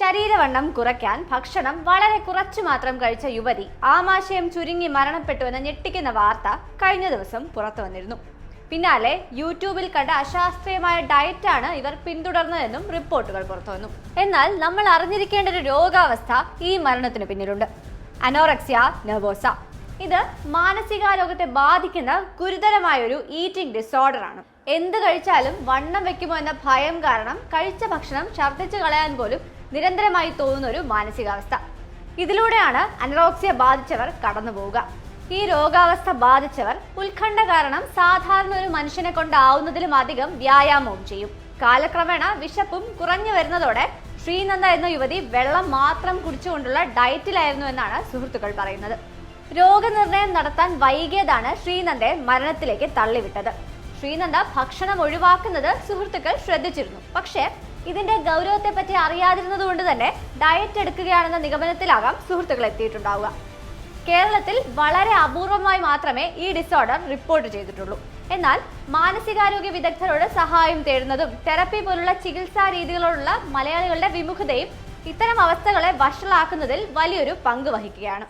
ശരീരവണ്ണം കുറയ്ക്കാൻ ഭക്ഷണം വളരെ കുറച്ചു മാത്രം കഴിച്ച യുവതി ആമാശയം ചുരുങ്ങി മരണപ്പെട്ടുവെന്ന ഞെട്ടിക്കുന്ന വാർത്ത കഴിഞ്ഞ ദിവസം പുറത്തു വന്നിരുന്നു. പിന്നാലെ യൂട്യൂബിൽ കണ്ട അശാസ്ത്രീയമായ ഡയറ്റാണ് ഇവർ പിന്തുടർന്നതെന്നും റിപ്പോർട്ടുകൾ പുറത്തു വന്നു. എന്നാൽ നമ്മൾ അറിഞ്ഞിരിക്കേണ്ട ഒരു രോഗാവസ്ഥ ഈ മരണത്തിന് പിന്നിലുണ്ട്. അനോറക്സിയ നെർവോസ ഇത് മാനസികാരോഗ്യത്തെ ബാധിക്കുന്ന ഗുരുതരമായ ഒരു ഈറ്റിംഗ് ഡിസോർഡർ ആണ്. എന്ത് കഴിച്ചാലും വണ്ണം വെക്കുമോ എന്ന ഭയം കാരണം കഴിച്ച ഭക്ഷണം ഛർദ്ദിച്ചു കളയാൻ പോലും നിരന്തരമായി തോന്നുന്ന ഒരു മാനസികാവസ്ഥ. ഇതിലൂടെയാണ് അനറോക്സിയ ബാധിച്ചവർ കടന്നു പോവുക ഈ രോഗാവസ്ഥ ബാധിച്ചവർ ഉത്കണ്ഠ കാരണം സാധാരണ ഒരു മനുഷ്യനെ കൊണ്ടാവുന്നതിലും അധികം വ്യായാമവും ചെയ്യും. കാലക്രമേണ വിശപ്പും കുറഞ്ഞു വരുന്നതോടെ ശ്രീനന്ദ എന്ന യുവതി വെള്ളം മാത്രം കുടിച്ചുകൊണ്ടുള്ള ഡയറ്റിലായിരുന്നു എന്നാണ് സുഹൃത്തുക്കൾ പറയുന്നത്. രോഗനിർണയം നടത്താൻ വൈകിയതാണ് ശ്രീനന്ദയെ മരണത്തിലേക്ക് തള്ളിവിട്ടത്. ശ്രീനന്ദ ഭക്ഷണം ഒഴിവാക്കുന്നത് സുഹൃത്തുക്കൾ ശ്രദ്ധിച്ചിരുന്നു. പക്ഷേ ഇതിന്റെ ഗൗരവത്തെ പറ്റി അറിയാതിരുന്നത് കൊണ്ട് തന്നെ ഡയറ്റ് എടുക്കുകയാണെന്ന നിഗമനത്തിലാകാം സുഹൃത്തുക്കൾ എത്തിയിട്ടുണ്ടാവുക. കേരളത്തിൽ വളരെ അപൂർവമായി മാത്രമേ ഈ ഡിസോർഡർ റിപ്പോർട്ട് ചെയ്തിട്ടുള്ളൂ. എന്നാൽ മാനസികാരോഗ്യ വിദഗ്ധരോട് സഹായം തേടുന്നതും തെറപ്പി പോലുള്ള ചികിത്സാ രീതികളോടുള്ള മലയാളികളുടെ വിമുഖതയും ഇത്തരം അവസ്ഥകളെ വഷളാക്കുന്നതിൽ വലിയൊരു പങ്ക് വഹിക്കുകയാണ്.